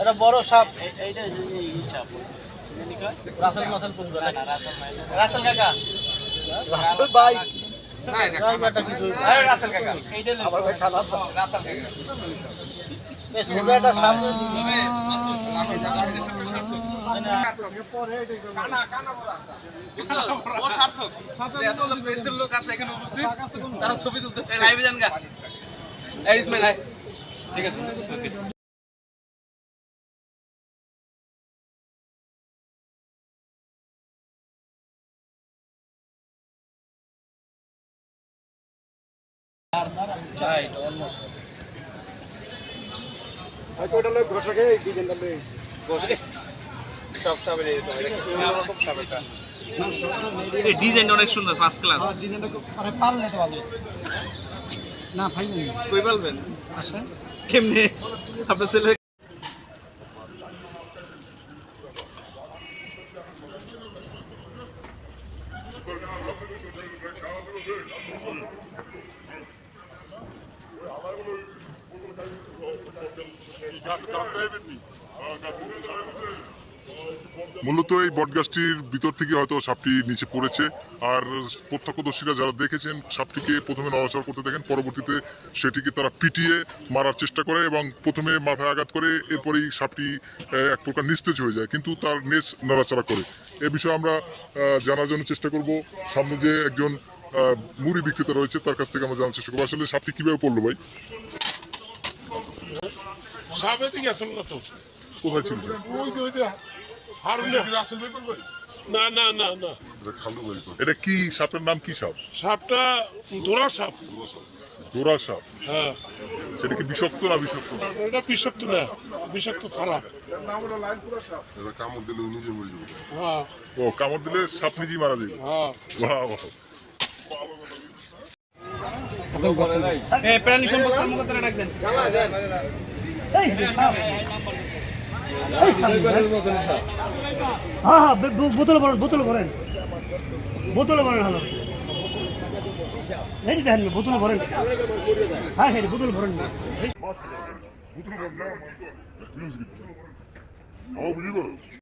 এটা বড় সাপ। এইটা হচ্ছে এই এই সাপ রাসেল মাসেল কোন রাসেল নাই কাকা। রাসেল ভাই। জায়গাটা কিছু আরে লোক আছে। ছবি তুলতেছে লাইভে যান গা এই ঠিক ওকে সব এই তো এটা কি রকম সাবেরটা এই ডিজাইনটা অনেক সুন্দর ফার্স্ট ক্লাস পারলে তো ভালো। না ভাই কই বলবেন আসেন। কেমনে? আপনার ছেলে মূলত এই বটগাছটির ভিতর থেকে হয়তো সাপটি নিচে পড়েছে। আর প্রত্যক্ষদর্শীরা যারা দেখেছেন, সাপটিকে প্রথমে নড়াচড়া করতে দেখেন, পরবর্তীতে সেটিকে তারা পিটিয়ে মারার চেষ্টা করে এবং প্রথমে মাথায় আঘাত করে এরপরেই সাপটি এক প্রকার নিস্তেজ হয়ে যায়, কিন্তু তার নেস নড়াচড়া করে। এ বিষয়ে আমরা জানার জন্য চেষ্টা করব। সামনে যে একজন মুড়ি বিক্রেতা রয়েছে, তার কাছ থেকে আমরা জানার চেষ্টা করব। আসলে সাপটি কীভাবে পড়ল ভাই? দিকে আসল না তো কোথায় ছিল না না না না এটা কি সাপের নাম কি সাপ সাপটা ধরা সাপ দোরা সাপ হ্যাঁ সেটা কি বিষাক্ত না বিষাক্ত এটা বিষাক্ত না বিষাক্ত ছাড়া এটা কামড় দিলে নিজে মরে যাবে হ্যাঁ ও কামড় দিলে সাপ নিজেই মারা যাবে হ্যাঁ বাহ, বাহ। প্রাণী সম্পদ কর্মকর্তারা ডাকবেন হ্যাঁ হ্যাঁ বোতলে ভরেন বোতলে ভরেন বোতলে ভরেন হলো এই দেখেন বোতলে ভরেন হ্যাঁ হ্যাঁ বোতল ভরেন Ama biliyor